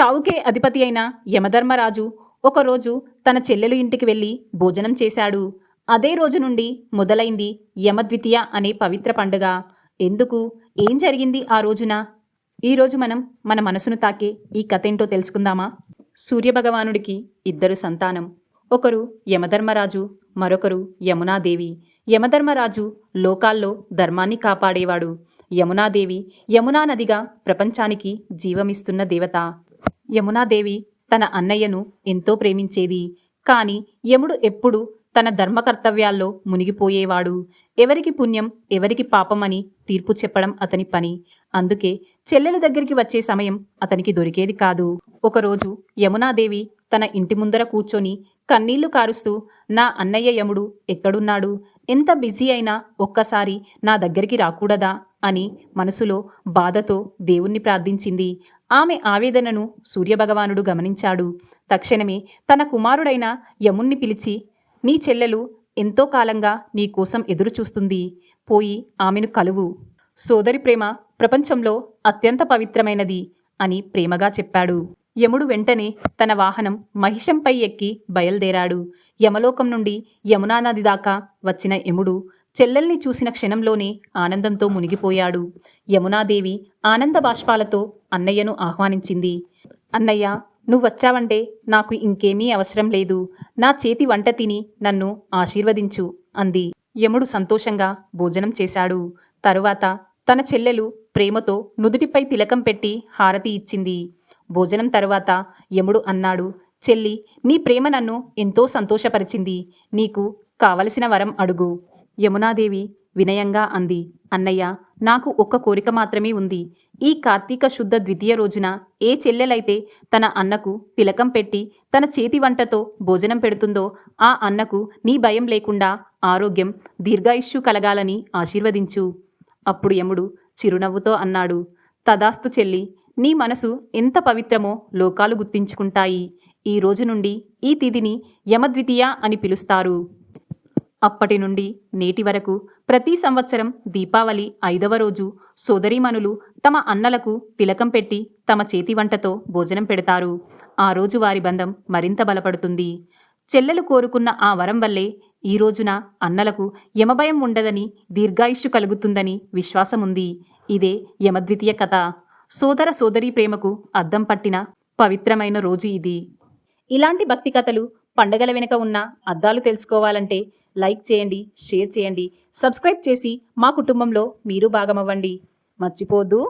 చావుకే అధిపతి అయిన యమధర్మరాజు ఒకరోజు తన చెల్లెలు ఇంటికి వెళ్ళి భోజనం చేశాడు. అదే రోజు నుండి మొదలైంది యమద్వితీయ అనే పవిత్ర పండుగ. ఎందుకు? ఏం జరిగింది ఆ రోజున? ఈరోజు మనం మన మనసును తాకే ఈ కథ ఏంటో తెలుసుకుందామా? సూర్యభగవానుడికి ఇద్దరు సంతానం. ఒకరు యమధర్మరాజు మరొకరు యమునాదేవి. యమధర్మరాజు లోకాల్లో ధర్మాన్ని కాపాడేవాడు. యమునాదేవి యమునా నదిగా ప్రపంచానికి జీవమిస్తున్న దేవత. యమునాదేవి తన అన్నయ్యను ఎంతో ప్రేమించేది. కాని యముడు ఎప్పుడు తన ధర్మకర్తవ్యాల్లో మునిగిపోయేవాడు. ఎవరికి పుణ్యం ఎవరికి పాపమని తీర్పు చెప్పడం అతని పని. అందుకే చెల్లెలు దగ్గరికి వచ్చే సమయం అతనికి దొరికేది కాదు. ఒకరోజు యమునాదేవి తన ఇంటి ముందర కూర్చొని కన్నీళ్ళు కారుస్తూ నా అన్నయ్య యముడు ఎక్కడున్నాడు? ఎంత బిజీ అయినా ఒక్కసారి నా దగ్గరికి రాకూడదా? అని మనసులో బాధతో దేవుణ్ణి ప్రార్థించింది. ఆమె ఆవేదనను సూర్యభగవానుడు గమనించాడు. తక్షణమే తన కుమారుడైన యముణ్ణి పిలిచి నీ చెల్లెలు ఎంతో కాలంగా నీకోసం ఎదురుచూస్తుంది. పోయి ఆమెను కలువు. సోదరి ప్రేమ ప్రపంచంలో అత్యంత పవిత్రమైనది అని ప్రేమగా చెప్పాడు. యముడు వెంటనే తన వాహనం మహిషంపై ఎక్కి బయలుదేరాడు. యమలోకం నుండి యమునా నది దాకా వచ్చిన యముడు చెల్లెల్ని చూసిన క్షణంలోనే ఆనందంతో మునిగిపోయాడు. యమునాదేవి ఆనంద బాష్పాలతో అన్నయ్యను ఆహ్వానించింది. అన్నయ్య నువ్వొచ్చావంటే నాకు ఇంకేమీ అవసరం లేదు. నా చేతి వంట తిని నన్ను ఆశీర్వదించు అంది. యముడు సంతోషంగా భోజనం చేశాడు. తరువాత తన చెల్లెలు ప్రేమతో నుదుటిపై తిలకం పెట్టి హారతి ఇచ్చింది. భోజనం తరువాత యముడు అన్నాడు చెల్లి నీ ప్రేమ నన్ను ఎంతో సంతోషపరిచింది. నీకు కావలసిన వరం అడుగు. యమునాదేవి వినయంగా అంది అన్నయ్య నాకు ఒక్క కోరిక మాత్రమే ఉంది. ఈ కార్తీక శుద్ధ ద్వితీయ రోజున ఏ చెల్లెలైతే తన అన్నకు తిలకం పెట్టి తన చేతి వంటతో భోజనం పెడుతుందో ఆ అన్నకు నీ భయం లేకుండా ఆరోగ్యం దీర్ఘాయుష్యు కలగాలని ఆశీర్వదించు అప్పుడు యముడు చిరునవ్వుతో అన్నాడు తదాస్తు చెల్లి నీ మనసు ఎంత పవిత్రమో లోకాలు గుర్తించుకుంటాయి. ఈ రోజు నుండి ఈ తిథిని యమద్వితీయ అని పిలుస్తారు. అప్పటి నుండి నేటి వరకు ప్రతి సంవత్సరం దీపావళి ఐదవ రోజు సోదరీమణులు తమ అన్నలకు తిలకం పెట్టి తమ చేతి వంటతో భోజనం పెడతారు. ఆ రోజు వారి బంధం మరింత బలపడుతుంది. చెల్లెలు కోరుకున్న ఆ వరం వల్లే ఈ రోజున అన్నలకు యమభయం ఉండదని దీర్ఘాయుష్యు కలుగుతుందని విశ్వాసముంది. ఇదే యమద్వితీయ కథ. సోదర సోదరీ ప్రేమకు అద్దం పట్టిన పవిత్రమైన రోజు ఇది. ఇలాంటి భక్తి కథలు పండగల వెనుక ఉన్న అద్దాలు తెలుసుకోవాలంటే లైక్ చేయండి షేర్ చేయండి సబ్స్క్రైబ్ చేసి మా కుటుంబంలో మీరు భాగమవ్వండి. మర్చిపోద్దు.